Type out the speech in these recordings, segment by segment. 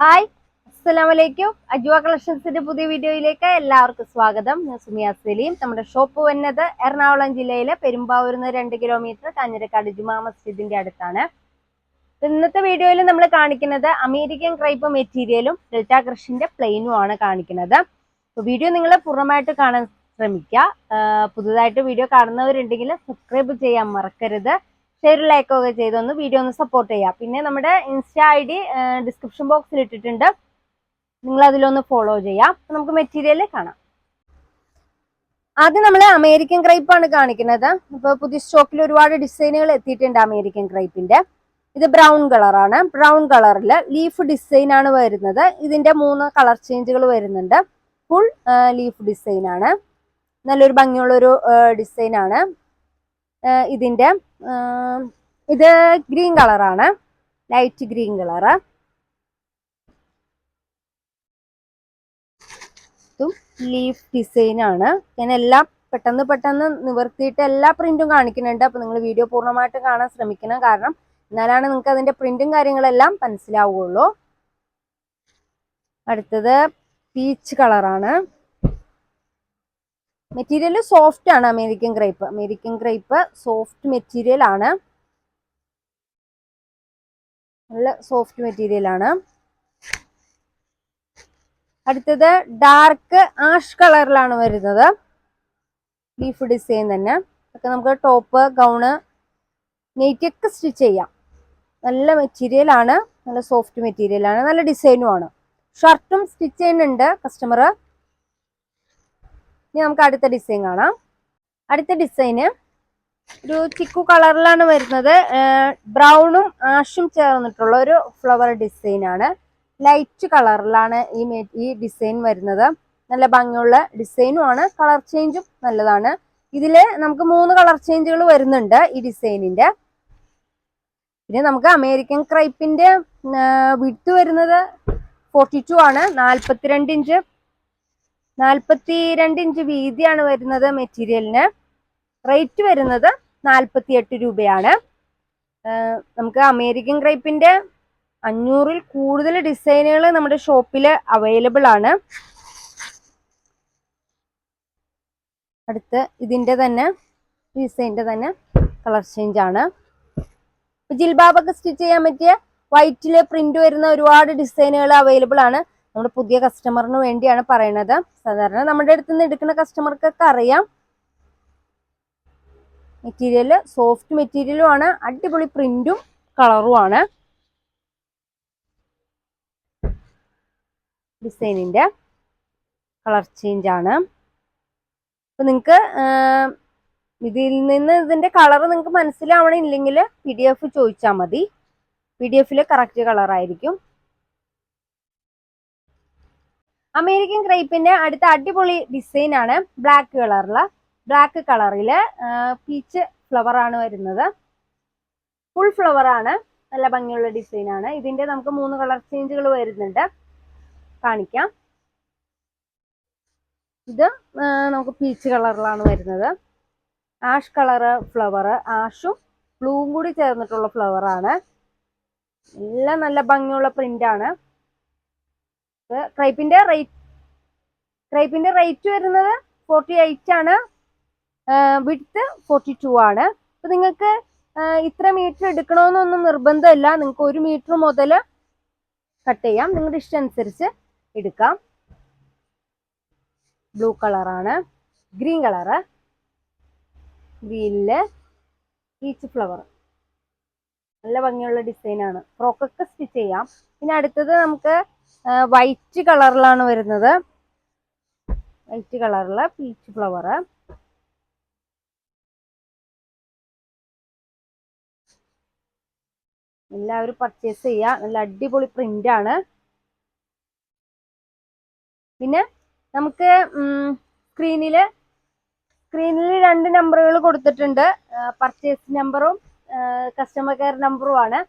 Hi അസ്സലാമു അലൈക്കും അജുവ കളക്ഷൻസിന്റെ പുതിയ വീഡിയോയിലേക്ക് എല്ലാവർക്കും സ്വാഗതം. ഞാൻ സുമിയ സലീം നമ്മുടെ ഷോപ്പ് വന്നത് എറണാകുളം ജില്ലയിലെ പെരുമ്പാവൂരിൽ നിന്ന് രണ്ട് കിലോമീറ്റർ കാഞ്ഞിരക്കാട് ജുമാ മസ്ജിദിന്റെ അടുത്താണ്. ഇന്നത്തെ വീഡിയോയിൽ നമ്മൾ കാണിക്കുന്നത് അമേരിക്കൻ ക്രൈപ്പ് മെറ്റീരിയലും ഡെൽറ്റ ക്രഷിന്റെ പ്ലെയിനും ആണ് കാണിക്കുന്നത്. വീഡിയോ നിങ്ങൾ പൂർണമായിട്ട് കാണാൻ ശ്രമിക്കുക. പുതുതായിട്ട് വീഡിയോ കാണുന്നവരുണ്ടെങ്കിൽ സബ്സ്ക്രൈബ് ചെയ്യാൻ മറക്കരുത്. ഷെയർ ലൈക്ക് ഒക്കെ ചെയ്തൊന്ന് വീഡിയോ ഒന്ന് സപ്പോർട്ട് ചെയ്യുക പിന്നെ നമ്മുടെ ഇൻസ്റ്റ ഐ ഡി ഡിസ്ക്രിപ്ഷൻ ബോക്സിൽ ഇട്ടിട്ടുണ്ട്. നിങ്ങൾ അതിലൊന്ന് ഫോളോ ചെയ്യാം നമുക്ക് മെറ്റീരിയൽ കാണാം. ആദ്യം നമ്മൾ അമേരിക്കൻ ക്രൈപ്പ് ആണ് കാണിക്കുന്നത്. ഇപ്പൊ പുതിയ സ്റ്റോക്കിൽ ഒരുപാട് ഡിസൈനുകൾ എത്തിയിട്ടുണ്ട് അമേരിക്കൻ ക്രൈപ്പിന്റെ ഇത് ബ്രൗൺ കളറാണ് ബ്രൗൺ കളറിൽ ലീഫ് ഡിസൈൻ ആണ് വരുന്നത്. ഇതിന്റെ മൂന്ന് കളർ ചേഞ്ചുകൾ വരുന്നുണ്ട്. ഫുൾ ലീഫ് ഡിസൈൻ ആണ്. നല്ലൊരു ഭംഗിയുള്ളൊരു ഡിസൈൻ ആണ്. ഇതിന്റെ ഇത് ഗ്രീൻ കളറാണ്. Light green colour. ഇതും ലീഫ് ഡിസൈനാണ് ഞാൻ എല്ലാം പെട്ടെന്ന് പെട്ടെന്ന് നിവർത്തിയിട്ട് എല്ലാ പ്രിന്റും കാണിക്കുന്നുണ്ട്. അപ്പൊ നിങ്ങൾ വീഡിയോ പൂർണമായിട്ട് കാണാൻ ശ്രമിക്കണം. കാരണം എന്നാലാണ് നിങ്ങൾക്ക് അതിന്റെ പ്രിന്റും കാര്യങ്ങളെല്ലാം മനസ്സിലാവുകയുള്ളൂ അടുത്തത് പീച്ച് കളറാണ്. മെറ്റീരിയൽ സോഫ്റ്റ് ആണ് American crepe American crepe soft material ആണ്. നല്ല സോഫ്റ്റ് മെറ്റീരിയൽ ആണ്. അടുത്തത് ഡാർക്ക് ആഷ് കളറിലാണ് വരുന്നത്. ലീഫ് ഡിസൈൻ തന്നെ. ഒക്കെ നമുക്ക് ടോപ്പ് ഗൗണ് നെയ്റ്റ് ഒക്കെ സ്റ്റിച്ച് ചെയ്യാം. നല്ല മെറ്റീരിയൽ ആണ്. നല്ല സോഫ്റ്റ് മെറ്റീരിയൽ ആണ്. നല്ല ഡിസൈനും ആണ്. ഷർട്ടും സ്റ്റിച്ച് ചെയ്യുന്നുണ്ട് കസ്റ്റമർ ഇനി നമുക്ക് അടുത്ത ഡിസൈൻ കാണാം. അടുത്ത ഡിസൈന് ഒരു ചിക്കു കളറിലാണ് വരുന്നത്. ബ്രൗണും ആഷും ചേർന്നിട്ടുള്ള ഒരു ഫ്ലവർ ഡിസൈൻ ആണ്. ലൈറ്റ് കളറിലാണ് ഈ ഈ ഡിസൈൻ വരുന്നത്. നല്ല ഭംഗിയുള്ള ഡിസൈനും ആണ്. കളർ ചേഞ്ചും നല്ലതാണ്. ഇതിൽ നമുക്ക് മൂന്ന് കളർ ചേഞ്ചുകൾ വരുന്നുണ്ട് ഈ ഡിസൈനിന്റെ പിന്നെ നമുക്ക് അമേരിക്കൻ ക്രൈപ്പിന്റെ വിട്ട് വരുന്നത് ഫോർട്ടി ടു ആണ്. നാൽപ്പത്തിരണ്ട് ഇഞ്ച് നാൽപ്പത്തി രണ്ട് ഇഞ്ച് വീതിയാണ് വരുന്നത് മെറ്റീരിയലിന്. റേറ്റ് വരുന്നത് നാൽപ്പത്തി എട്ട് രൂപയാണ് നമുക്ക് അമേരിക്കൻ ക്രൈപ്പിന്റെ അഞ്ഞൂറിൽ കൂടുതൽ ഡിസൈനുകൾ നമ്മുടെ ഷോപ്പിൽ അവൈലബിൾ ആണ്. അടുത്ത് ഇതിന്റെ തന്നെ ഡിസൈന്റെ തന്നെ കളർ ചേഞ്ച് ആണ്. ജിൽബാബൊക്കെ സ്റ്റിച്ച് ചെയ്യാൻ പറ്റിയ വൈറ്റിൽ പ്രിന്റ് വരുന്ന ഒരുപാട് ഡിസൈനുകൾ അവൈലബിൾ ആണ്. നമ്മുടെ പുതിയ കസ്റ്റമറിന് വേണ്ടിയാണ് പറയണത് സാധാരണ നമ്മുടെ അടുത്ത് നിന്ന് എടുക്കുന്ന കസ്റ്റമർക്കൊക്കെ അറിയാം. മെറ്റീരിയൽ സോഫ്റ്റ് മെറ്റീരിയലും ആണ്. അടിപൊളി പ്രിന്റും കളറും ആണ്. ഡിസൈനിന്റെ കളർ ചേഞ്ച് ആണ്. അപ്പൊ നിങ്ങക്ക് ഇതിൽ നിന്ന് ഇതിന്റെ കളർ നിങ്ങൾക്ക് മനസ്സിലാവണില്ലെങ്കിൽ പി ഡി എഫ് ചോദിച്ചാൽ മതി. പി ഡി എഫിൽ കറക്റ്റ് കളർ അമേരിക്കൻ ക്രൈപ്പിന്റെ അടുത്ത അടിപൊളി ഡിസൈൻ ആണ് ബ്ലാക്ക് കളറിൽ. ബ്ലാക്ക് കളറിൽ പീച്ച് ഫ്ലവർ ആണ് വരുന്നത്. ഫുൾ ഫ്ലവർ ആണ്. നല്ല ഭംഗിയുള്ള ഡിസൈൻ ആണ്. ഇതിന്റെ നമുക്ക് മൂന്ന് കളർ ചേഞ്ചുകൾ വരുന്നുണ്ട്. കാണിക്കാം. ഇത് നമുക്ക് പീച്ച് കളറിലാണ് വരുന്നത്. ആഷ് കളറ് ഫ്ലവർ ആഷും ബ്ലൂവും കൂടി ചേർന്നിട്ടുള്ള ഫ്ലവർ ആണ്. എല്ലാം നല്ല ഭംഗിയുള്ള പ്രിന്റ് ആണ്. ക്രൈപ്പിന്റെ റേറ്റ് ക്രൈപ്പിന്റെ റേറ്റ് വരുന്നത് ഫോർട്ടി എയ്റ്റ് ആണ്. വിഡ്ത്ത് ഫോർട്ടി ടു ആണ്. അപ്പൊ നിങ്ങൾക്ക് ഇത്ര മീറ്റർ എടുക്കണമെന്നൊന്നും നിർബന്ധമില്ല. നിങ്ങൾക്ക് ഒരു മീറ്റർ മുതൽ കട്ട് ചെയ്യാം. നിങ്ങളുടെ ഇഷ്ടം അനുസരിച്ച് എടുക്കാം. ബ്ലൂ കളറാണ് ഗ്രീൻ കളറ് ഗ്രീനിൽ പീച്ച് ഫ്ലവർ നല്ല ഭംഗിയുള്ള ഡിസൈനാണ് ഫ്രോക്കൊക്കെ സ്റ്റിച്ച് ചെയ്യാം. പിന്നെ അടുത്തത് നമുക്ക് വൈറ്റ് കളറിലാണ് വരുന്നത്. വൈറ്റ് കളറിൽ പീച്ച് ഫ്ലവർ എല്ലാവരും പർച്ചേസ് ചെയ്യുക നല്ല അടിപൊളി പ്രിന്റ് ആണ്. പിന്നെ നമുക്ക് സ്ക്രീനിൽ സ്ക്രീനിൽ രണ്ട് നമ്പറുകൾ കൊടുത്തിട്ടുണ്ട്. പർച്ചേസ് നമ്പറും കസ്റ്റമർ കെയർ നമ്പറും ആണ്.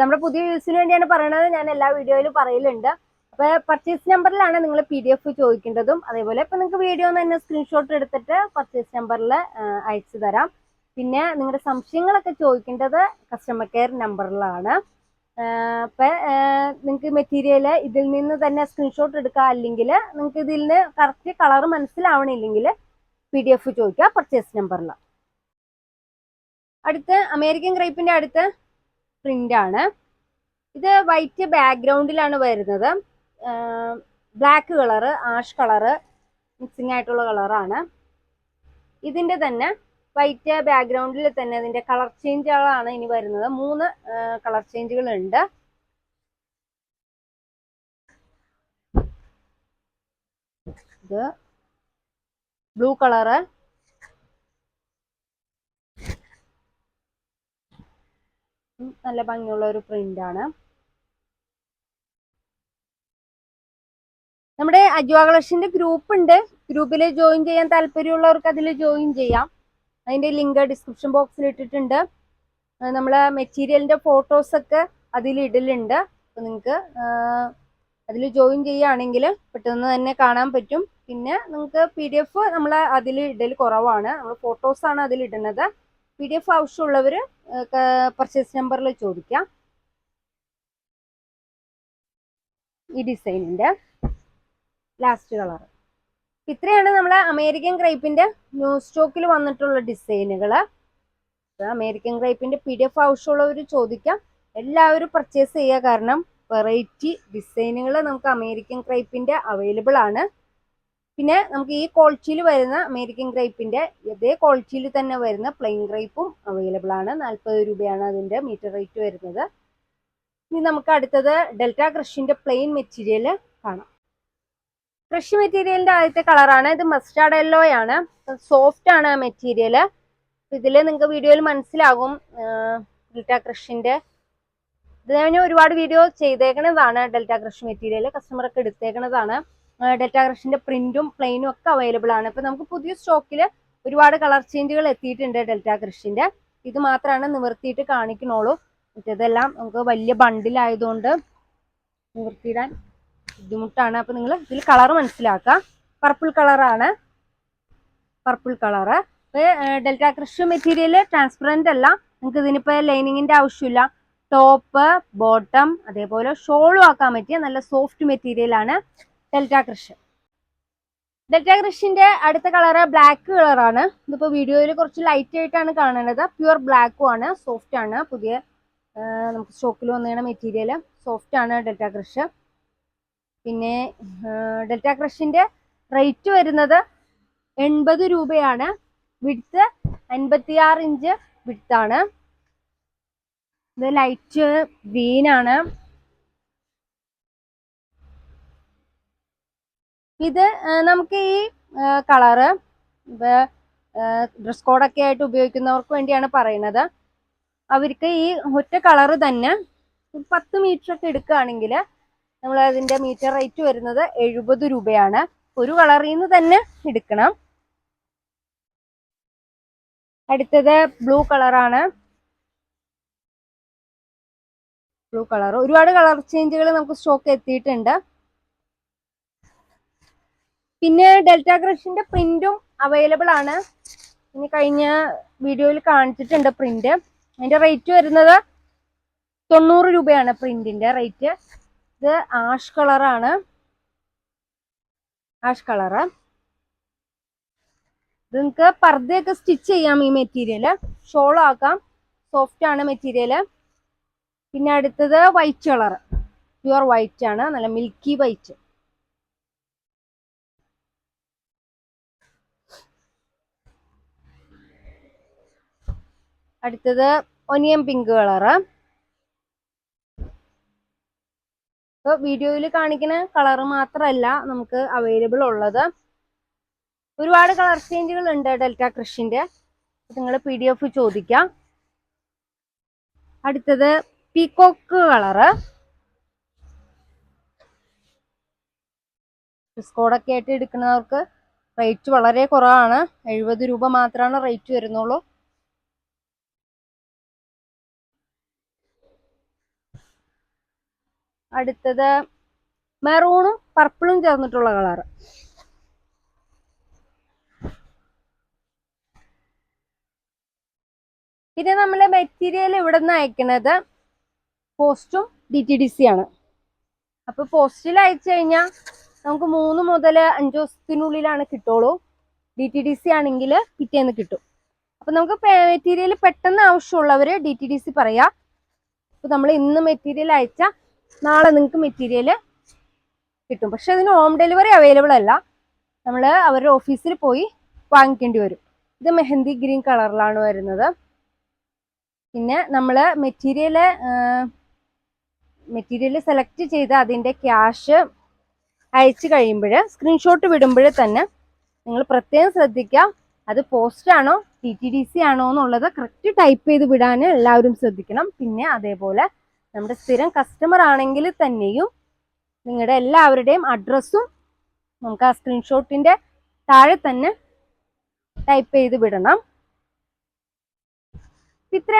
നമ്മുടെ പുതിയ യൂസിന് വേണ്ടിയാണ് പറയണത്. ഞാൻ എല്ലാ വീഡിയോയിലും പറയലുണ്ട്. അപ്പൊ പർച്ചേസ് നമ്പറിലാണ് നിങ്ങൾ പി ഡി എഫ് ചോദിക്കേണ്ടതും. അതേപോലെ ഇപ്പൊ നിങ്ങൾക്ക് വീഡിയോ തന്നെ സ്ക്രീൻഷോട്ട് എടുത്തിട്ട് പർച്ചേസ് നമ്പറിൽ അയച്ചു തരാം. പിന്നെ നിങ്ങളുടെ സംശയങ്ങളൊക്കെ ചോദിക്കേണ്ടത് കസ്റ്റമർ കെയർ നമ്പറിലാണ് അപ്പം നിങ്ങൾക്ക് മെറ്റീരിയൽ ഇതിൽ നിന്ന് തന്നെ സ്ക്രീൻഷോട്ട് എടുക്കുക അല്ലെങ്കിൽ നിങ്ങൾക്ക് ഇതിൽ നിന്ന് കറക്റ്റ് കളർ മനസ്സിലാവണില്ലെങ്കിൽ പി ഡി എഫ് ചോദിക്കുക പർച്ചേസ് നമ്പറിൽ അടുത്ത് അമേരിക്കൻ ക്രൈപ്പിന്റെ അടുത്ത് പ്രിന്റ് ആണ്. ഇത് വൈറ്റ് ബാക്ക്ഗ്രൗണ്ടിലാണ് വരുന്നത്. Black colour ash colour mixing ആയിട്ടുള്ള കളറാണ് ഇതിന്റെ തന്നെ വൈറ്റ് ബാക്ക്ഗ്രൗണ്ടിൽ തന്നെ ഇതിന്റെ കളർ ചേഞ്ചുകളാണ് ഇനി വരുന്നത്. മൂന്ന് കളർ ചേഞ്ചുകൾ ഉണ്ട്. ബ്ലൂ കളറ് നല്ല ഭംഗിയുള്ള ഒരു പ്രിന്റ് ആണ്. നമ്മുടെ അജ്വ കളക്ഷന്റെ ഗ്രൂപ്പ് ഉണ്ട്. ഗ്രൂപ്പിൽ ജോയിൻ ചെയ്യാൻ താല്പര്യമുള്ളവർക്ക് അതിൽ ജോയിൻ ചെയ്യാം. അതിന്റെ ലിങ്ക് ഡിസ്ക്രിപ്ഷൻ ബോക്സിൽ ഇട്ടിട്ടുണ്ട്. നമ്മൾ മെറ്റീരിയലിന്റെ ഫോട്ടോസ് ഒക്കെ അതിൽ ഇടലുണ്ട്. അപ്പോൾ നിങ്ങൾക്ക് അതിൽ ജോയിൻ ചെയ്യുകയാണെങ്കിൽ പെട്ടെന്ന് തന്നെ കാണാൻ പറ്റും. പിന്നെ നിങ്ങൾക്ക് പി ഡി എഫ് നമ്മൾ അതിൽ ഇടൽ കുറവാണ്. നമ്മൾ ഫോട്ടോസാണ് അതിൽ ഇടുന്നത്. പി ഡി എഫ് ആവശ്യമുള്ളവർ പർച്ചേസ് നമ്പറിൽ ചോദിക്കാം. ഈ ഡിസൈനിന്റെ ലാസ്റ്റ് കളർ ഇത്രയാണ് നമ്മൾ അമേരിക്കൻ ക്രൈപ്പിന്റെ ന്യൂ സ്റ്റോക്കിൽ വന്നിട്ടുള്ള ഡിസൈനുകൾ അമേരിക്കൻ ക്രൈപ്പിന്റെ പി ഡി എഫ് ആവശ്യമുള്ളവർ ചോദിക്കാം. എല്ലാവരും പർച്ചേസ് ചെയ്യുക കാരണം വെറൈറ്റി ഡിസൈനുകൾ നമുക്ക് അമേരിക്കൻ ക്രൈപ്പിന്റെ അവൈലബിൾ ആണ്. പിന്നെ നമുക്ക് ഈ ക്വാളിറ്റിയിൽ വരുന്ന അമേരിക്കൻ ക്രൈപ്പിന്റെ ഇതേ ക്വാളിറ്റിയിൽ തന്നെ വരുന്ന പ്ലെയിൻ ഗ്രേപ്പും അവൈലബിൾ ആണ്. നാൽപ്പത് രൂപയാണ് അതിന്റെ മീറ്റർ റേറ്റ് വരുന്നത്. ഇനി നമുക്ക് അടുത്തത് ഡെൽറ്റ ക്രഷിന്റെ പ്ലെയിൻ മെറ്റീരിയൽ കാണാം. ക്രഷ് മെറ്റീരിയലിന്റെ ആദ്യത്തെ കളറാണ് ഇത് മസ്റ്റാർഡ് യെല്ലോ ആണ്. സോഫ്റ്റ് ആണ് മെറ്റീരിയൽ ഇതിൽ നിങ്ങൾക്ക് വീഡിയോയിൽ മനസ്സിലാകും ഡെൽറ്റ ക്രഷിന്റെ ഇത് ഞാൻ ഒരുപാട് വീഡിയോ ചെയ്തേക്കണതാണ് ഡെൽറ്റ ക്രഷ് മെറ്റീരിയൽ കസ്റ്റമർക്ക് എടുത്തേക്കണതാണ്. ഡെൽറ്റ ക്രഷിന്റെ പ്രിന്റും പ്ലെയിനും ഒക്കെ അവൈലബിൾ ആണ്. ഇപ്പൊ നമുക്ക് പുതിയ സ്റ്റോക്കിൽ ഒരുപാട് കളർ ചേഞ്ചുകൾ എത്തിയിട്ടുണ്ട് ഡെൽറ്റ ക്രഷിന്റെ ഇത് മാത്രമാണ് നിവർത്തിയിട്ട് കാണിക്കണുള്ളൂ. മറ്റേതെല്ലാം നമുക്ക് വലിയ ബണ്ടിലായതുകൊണ്ട് നിവർത്തിയിടാൻ ബുദ്ധിമുട്ടാണ്. അപ്പൊ നിങ്ങൾ ഇതിൽ കളർ മനസ്സിലാക്കുക. പർപ്പിൾ കളറാണ് purple colour Delta crush material transparent അല്ല. നിങ്ങൾക്ക് ഇതിനിപ്പോ ലൈനിങ്ങിന്റെ ആവശ്യമില്ല. ടോപ്പ് ബോട്ടം അതേപോലെ ഷോളും ആക്കാൻ പറ്റിയ നല്ല സോഫ്റ്റ് മെറ്റീരിയൽ ആണ്. ഡെൽറ്റ ക്രഷ് ഡെൽറ്റ ക്രഷിന്റെ അടുത്ത കളറ് ബ്ലാക്ക് കളറാണ് ഇതിപ്പോ വീഡിയോയിൽ കുറച്ച് ലൈറ്റ് ആയിട്ടാണ് കാണേണ്ടത് പ്യുവർ ബ്ലാക്കും ആണ് സോഫ്റ്റ് ആണ്. പുതിയ നമുക്ക് സ്റ്റോക്കിൽ വന്നിരുന്ന മെറ്റീരിയൽ സോഫ്റ്റ് ആണ് ഡെൽറ്റ ക്രഷ് പിന്നെ ഡെൽറ്റ ക്രഷിന്റെ റേറ്റ് വരുന്നത് എൺപത് രൂപയാണ്. വിഡ്ത്ത് അൻപത്തിയാറ് ഇഞ്ച് വിഡ്ത്താണ് ഇത് ലൈറ്റ് ഗ്രീൻ ഇത് നമുക്ക് ഈ കളറ് ഡ്രസ് കോഡൊക്കെ ആയിട്ട് ഉപയോഗിക്കുന്നവർക്ക് വേണ്ടിയാണ് പറയുന്നത്. അവർക്ക് ഈ ഒറ്റ കളറ് തന്നെ പത്ത് മീറ്റർ ഒക്കെ എടുക്കുകയാണെങ്കിൽ നമ്മൾ അതിന്റെ മീറ്റർ റേറ്റ് വരുന്നത് എഴുപത് രൂപയാണ്. ഒരു കളറിൽ നിന്ന് തന്നെ എടുക്കണം. അടുത്തത് ബ്ലൂ കളറാണ്. ബ്ലൂ കളർ ഒരുപാട് കളർ ചേഞ്ചുകൾ നമുക്ക് സ്റ്റോക്ക് എത്തിയിട്ടുണ്ട്. പിന്നെ ഡെൽറ്റ ക്രഷിന്റെ പ്രിന്റും അവൈലബിൾ ആണ്. ഇനി കഴിഞ്ഞ വീഡിയോയിൽ കാണിച്ചിട്ടുണ്ട് പ്രിന്റ് അതിന്റെ റേറ്റ് വരുന്നത് തൊണ്ണൂറ് രൂപയാണ് പ്രിന്റിന്റെ റേറ്റ് ഇത് ആഷ് കളറാണ് ആഷ് കളറ് ഇത് നിങ്ങൾക്ക് പർദ്ദയൊക്കെ സ്റ്റിച്ച് ചെയ്യാം ഈ മെറ്റീരിയൽ ഷോൾ ആക്കാം. സോഫ്റ്റ് ആണ് മെറ്റീരിയൽ പിന്നെ അടുത്തത് വൈറ്റ് കളർ പ്യുവർ വൈറ്റ് ആണ്. നല്ല മിൽക്കി വൈറ്റ് അടുത്തത് ഒനിയൻ പിങ്ക് കളറ്. ഇപ്പോൾ വീഡിയോയിൽ കാണിക്കുന്ന കളർ മാത്രമല്ല നമുക്ക് അവൈലബിൾ ഉള്ളത്. ഒരുപാട് കളർ ചേഞ്ചുകൾ ഉണ്ട് ഡെൽറ്റ ക്രഷിന്റെ. നിങ്ങൾ പി ഡി എഫ് ചോദിക്കാം. അടുത്തത് പീകോക്ക് കളറ്. ഡിസ്കോഡൊക്കെ ആയിട്ട് എടുക്കുന്നവർക്ക് റേറ്റ് വളരെ കുറവാണ്. എഴുപത് രൂപ മാത്രമാണ് റേറ്റ് വരുന്നുള്ളൂ. അടുത്തത് മെറൂണും പർപ്പിളും ചേർന്നിട്ടുള്ള കളർ പിന്നെ നമ്മൾ മെറ്റീരിയൽ ഇവിടെ നിന്ന് അയക്കുന്നത് പോസ്റ്റും ഡി ടി ഡി സി ആണ്. അപ്പൊ പോസ്റ്റിൽ അയച്ചു കഴിഞ്ഞാൽ നമുക്ക് മൂന്ന് മുതൽ അഞ്ച് ദിവസത്തിനുള്ളിലാണ് കിട്ടുള്ളൂ. ഡി ടി ഡി സി ആണെങ്കിൽ പിറ്റേന്ന് കിട്ടും. അപ്പൊ നമുക്ക് മെറ്റീരിയൽ പെട്ടെന്ന് ആവശ്യമുള്ളവര് ഡി ടി ഡി സി പറയാം. അപ്പൊ നമ്മൾ ഇന്ന് മെറ്റീരിയൽ അയച്ച നാളെ നിങ്ങൾക്ക് മെറ്റീരിയൽ കിട്ടും. പക്ഷെ അതിന് ഹോം ഡെലിവറി അവൈലബിൾ അല്ല. നമ്മൾ അവരുടെ ഓഫീസിൽ പോയി വാങ്ങിക്കേണ്ടി വരും. ഇത് മെഹന്തി ഗ്രീൻ കളറിലാണ് വരുന്നത്. പിന്നെ നമ്മൾ മെറ്റീരിയൽ മെറ്റീരിയൽ സെലക്ട് ചെയ്ത് അതിന്റെ ക്യാഷ് അയച്ചു കഴിയുമ്പോൾ സ്ക്രീൻഷോട്ട് വിടുമ്പോൾ തന്നെ നിങ്ങൾ പ്രത്യേകം ശ്രദ്ധിക്കുക. അത് പോസ്റ്റ് ആണോ ടി ടി ഡി സി ആണോ എന്നുള്ളത് കറക്റ്റ് ടൈപ്പ് ചെയ്ത് വിടാൻ എല്ലാവരും ശ്രദ്ധിക്കണം. പിന്നെ അതേപോലെ നമ്മുടെ സ്ഥിരം കസ്റ്റമർ ആണെങ്കിൽ തന്നെയും നിങ്ങളുടെ എല്ലാവരുടെയും അഡ്രസ്സും നമുക്ക് ആ സ്ക്രീൻഷോട്ടിന്റെ താഴെ തന്നെ ടൈപ്പ് ചെയ്ത് വിടണം. ഇത്ര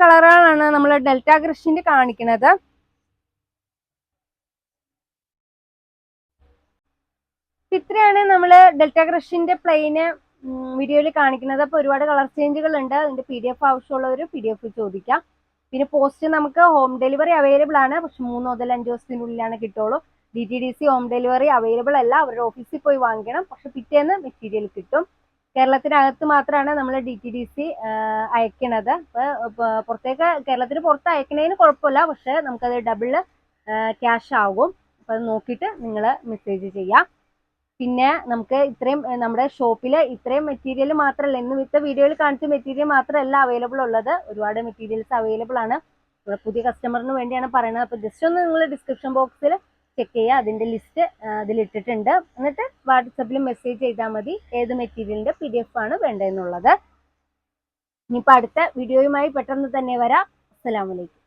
കളറുകളാണ് നമ്മൾ ഡെൽറ്റ കൃഷിന്റെ കാണിക്കുന്നത് ഇത്രയാണ് നമ്മൾ ഡെൽറ്റ ക്രഷിന്റെ പ്ലെയിന് വീഡിയോയിൽ കാണിക്കുന്നത് അപ്പോൾ ഒരുപാട് കളർ ചേഞ്ചുകൾ ഉണ്ട് അതിന്റെ പി ഡി എഫ് ആവശ്യമുള്ളവർ പി ഡി എഫ് ചോദിക്കാം. പിന്നെ പോസ്റ്റ് നമുക്ക് ഹോം ഡെലിവറി അവൈലബിൾ ആണ്. പക്ഷെ മൂന്ന് മുതൽ അഞ്ച് ദിവസത്തിനുള്ളിലാണ് കിട്ടുള്ളൂ. D T D C home delivery available അല്ല. അവരുടെ ഓഫീസിൽ പോയി വാങ്ങിക്കണം. പക്ഷെ പിറ്റേന്ന് മെറ്റീരിയൽ കിട്ടും. കേരളത്തിനകത്ത് മാത്രമാണ് നമ്മൾ ഡി ടി ഡി സി അയക്കണത്. പുറത്തേക്ക് കേരളത്തിന് പുറത്ത് അയക്കണതിന് കുഴപ്പമില്ല. പക്ഷെ നമുക്കത് ഡബിൾ ക്യാഷ് ആകും. അപ്പോൾ അത് നോക്കിയിട്ട് നിങ്ങൾ മെസ്സേജ് ചെയ്യാം. പിന്നെ നമുക്ക് ഇത്രയും നമ്മുടെ ഷോപ്പിൽ ഇത്രയും മെറ്റീരിയൽ മാത്രമല്ല ഇന്ന് വിത്ത വീഡിയോയിൽ കാണിച്ച മെറ്റീരിയൽ മാത്രമല്ല അവൈലബിൾ ഉള്ളത്. ഒരുപാട് മെറ്റീരിയൽസ് അവൈലബിൾ ആണ്. പുതിയ കസ്റ്റമറിന് വേണ്ടിയാണ് പറയുന്നത്. അപ്പോൾ ജസ്റ്റ് ഒന്ന് നിങ്ങൾ ഡിസ്ക്രിപ്ഷൻ ബോക്സിൽ ചെക്ക് ചെയ്യുക. അതിന്റെ ലിസ്റ്റ് അതിലിട്ടിട്ടുണ്ട് എന്നിട്ട് വാട്സപ്പിൽ മെസ്സേജ് ചെയ്താൽ മതി. ഏത് മെറ്റീരിയലിന്റെ പി ഡി എഫ് ആണ് വേണ്ടതെന്നുള്ളത്. ഇനിയിപ്പോൾ അടുത്ത വീഡിയോയുമായി പെട്ടെന്ന് തന്നെ വരാം. അസ്സലാമലൈക്കും